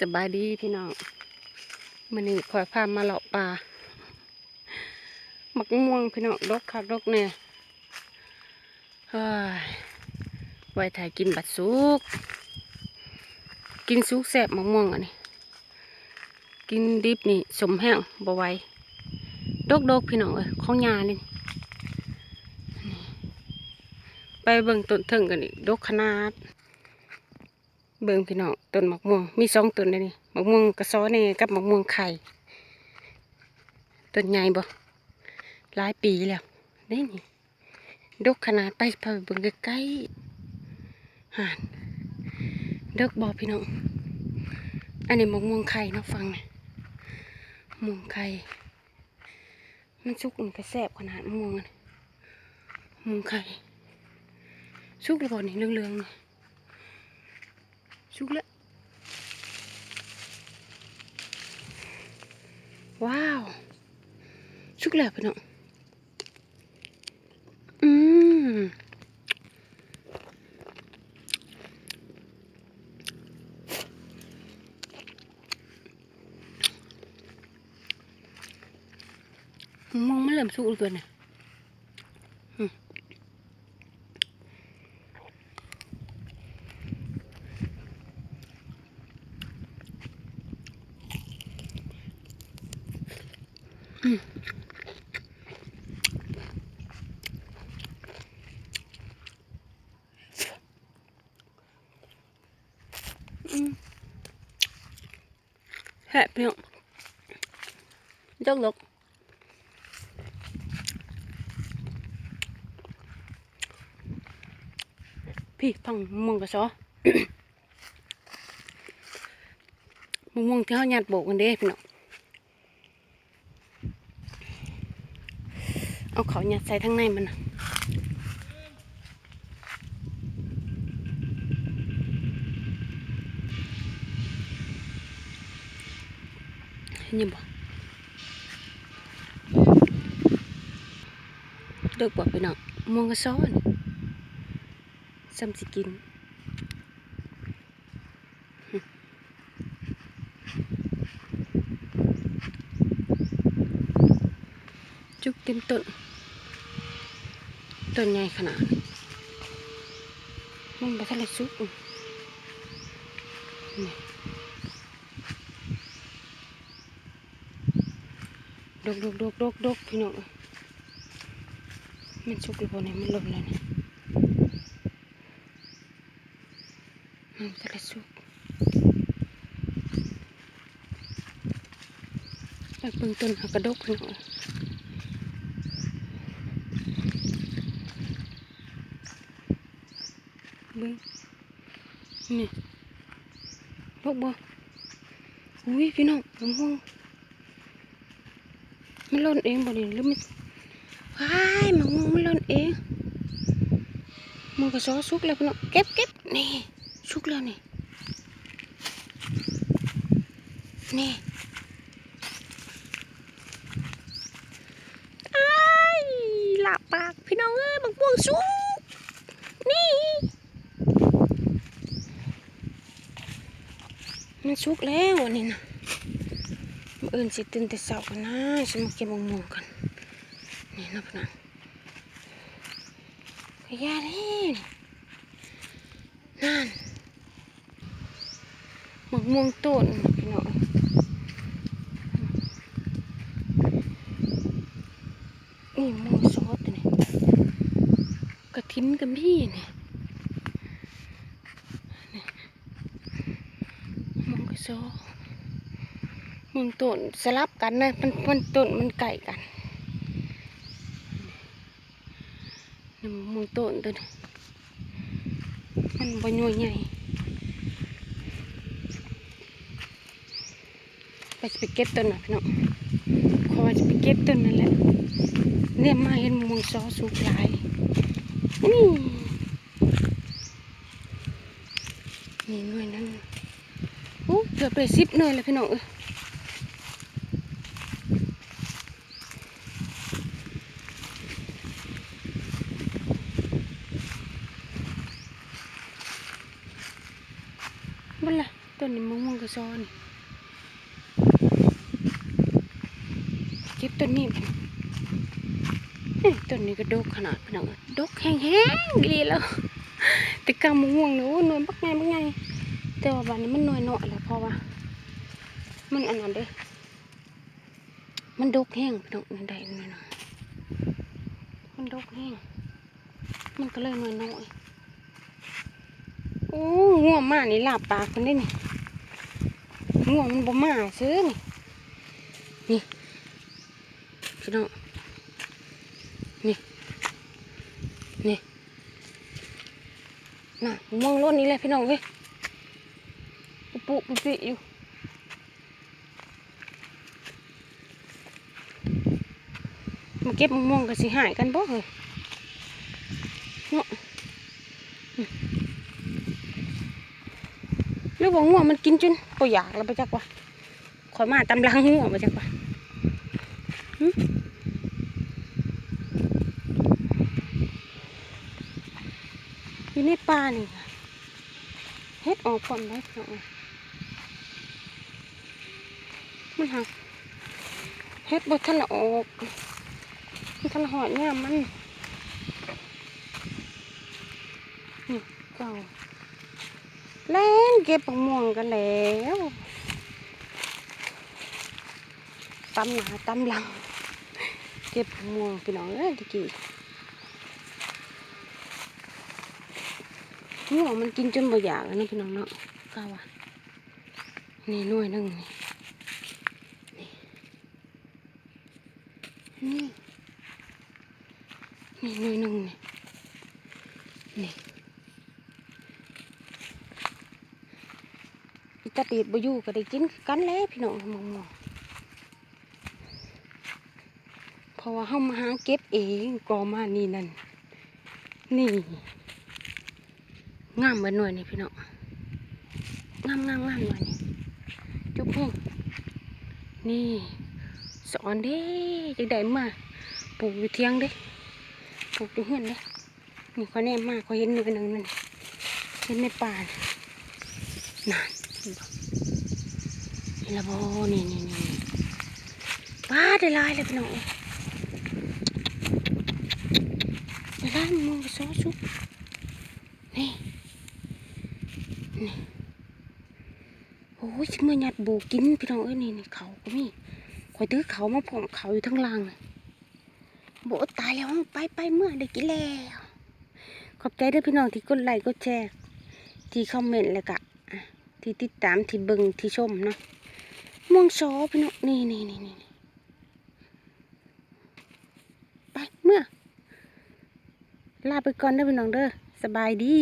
สบายดีพี่น้องมันนี่คอยพามาเลาะป่ามักม่วงพี่น้องดกคักดกเนี่ยเฮ้ยไว้ถ่ายกินบัดสุก กินสุกแสบมักม่วงอันนี้ กินดิบนี่สมแห้งบ่ไหวดกดกพี่น้องเอ้ยของยานี่นี่ไปเบิ่งต้นเถิงกันอีกดกขนาด เบิ่งพี่น้องต้นมะม่วงมีสองต้นเลยนี่มะม่วงกระซ้อนี่กับมะม่วงไข่ต้นใหญ่บ่หลายปีแล้วนี่นี่ดกขนาดไปพาไปเบิ่งใกล้ๆห่านดกบ่พี่น้องอันนี้มะม่วงไข่เนาะฟังนะมะม่วงไข่มันสุกมันก็แซ่บขนาดมะม่วงอันมะม่วงไข่สุกหรือเปล่านี่เหลืองๆนี่ ชุกแล้ว ว้าว ชุกแล้วพี่น้องอืมมองไม่เริ่มสุกเลยตัวเนี่ย แฮะพี่น้องจกลกพี่ฟังมวงกระซอมะม่วงที่เขาหยัดโบกกันเด้พี่น้อาเขาหยัดใส่ทั้งในมันน่ะเห็นอยังบ่เลิกบอกไปน้องมวงกระซ้อนซ้ำสิกิน จุกเต็มต้นต้นใหญ่ขนาดมันไปทะเลซุกนี่ดกดกดกดกดกพี่น้องมันสุกหรือเปล่าเนี่ยมันล่นแล้วเนี่ยมันทะเลซุกไปเบิ่งต้นหากระดกพี่น้อง บิ่งนี่ดกบ่อุ้ยพี่น้องมะม่วงมันล่นเองบ่นี่หรือมันว้ายมะม่วงมันล่นเองมันก็ซอสุกแล้วพี่น้องเก็บเก็บนี่สุกแล้วนี่นี่อ้ายหลับปากพี่น้องเอ้ยมะม่วงสุกนี่ มันสุกแล้วอันนี้นะเออื่นสิตื่นแต่เช้ากันนะฉันมาเก็บมะม่วงกันนี่นะพน้องขยะนี่นั่นมะม่วงต้นพี่น้องนี่มงซอสตัวนี่กระถินกับพี่เนี่นี่ โซมึงต้นสลับกันนะมันมันต้นมันไก่กันมึงต้นตัวนี้มันบย่ยใหญ่ไปจะไปเก็บต้นน่ะพี่น้องขอจะไปเก็บต้นนั่นแหละเนี่ยมาเห็นมึงซอสุกหลายนี่นี่หน่วยนั้น กือบไปสิบหน่วยแล้วพี่น้องเอ้ยบนละต้นนี้มะม่วงกระซอนเก็บต้นนี้เอ้ยต้นนี้ก็ดกขนาดพี่น้องเอ้ยดกแห้งๆดีแล้วแต่กำมะม่วงนี่ยโอ้ยหน่วยบักไงบักไง แต่ว่าบัดนี้มันหน่วยน้อยแล้วเพราะว่า มันอันนั้นเด้ มันดกแห้งพี่น้องนั่นได้นั่นน่ะมันดกแห้ง มันก็เลยน้อยน้อยๆโอ้ง่วงมากนี่ลาบปากมันได้นี่ง่วงมันบ่มาซื้อนี่นี่พี่น้องนี่นี่น่ะม่วงล้นนี่แหละพี่น้องเว้ย ปุปุปิอยู่มาเก็บมะม่วงก็สิหายกันบ่เฮ้ยเนาะอืมหรือว่าง่วงมันกินจนบ่อยากแล้วไปจักว่าขอยมาตำลังง่วงไปจักว่าอยู่ในป่านี่เฮ็ดออกก่อนได้เนาะ มันหักเฮ็ดบ่ทันละออกมันทันหอดเนี่ยมันนี่เก่าเล่นเก็บปังม่วงกันแล้วตำหนาตำหลัง เก็บปังม่วงพี่น้องเอ้ยตะกี้ง่วงมันกินจนบ่อยากแล้วนะพี่น้องเนาะเก่าอะนี่หน่วยนึงนี่นี่ นี่หน่วยหนึ่งนี่นี่ตาตีดบอยู่ก็ได้กินกันแล้วพี่น้องมองมองเพราะว่าเฮามาหาเก็บเองก็มานี่นั่นนี่งามเหมือนหน่วยนี่พี่น้องงามงามงามหน่วยนี่จุ๊บเพ่งนี่สอนเด้จังได้มาปลูกอยู่เทียงเด้ ลูกอยู่เฮือนเด้นี่เขาแน่มากเขาเห็นหนึ่งหนึ่งนั่นเห็นในป่าน่ะนานเห็นบ่เห็นละโบนี่นี่นี่ป้าได้ลายเลยพี่น้องได้ลายมองไปซอสุกนี่นี่โอ้ยชิมื่อหยัดบูกินพี่น้องเอ้ยนี่นี่เขาก็มีคอยตื้อเขามาผงเขาอยู่ทั้งล่างเลย โบตายแล้วไปไปเมื่อได้กินแล้ว ขอบใจด้วยพี่น้องที่กดไลค์กดแชร์ ที่คอมเมนต์แล้วกะที่ติดตามที่เบิ่งที่ชมเนาะม่วงซอพี่น้องนี่นี่นี่นี่ไปเมื่อ ลาไปก่อนเด้อพี่น้องเด้อสบายดี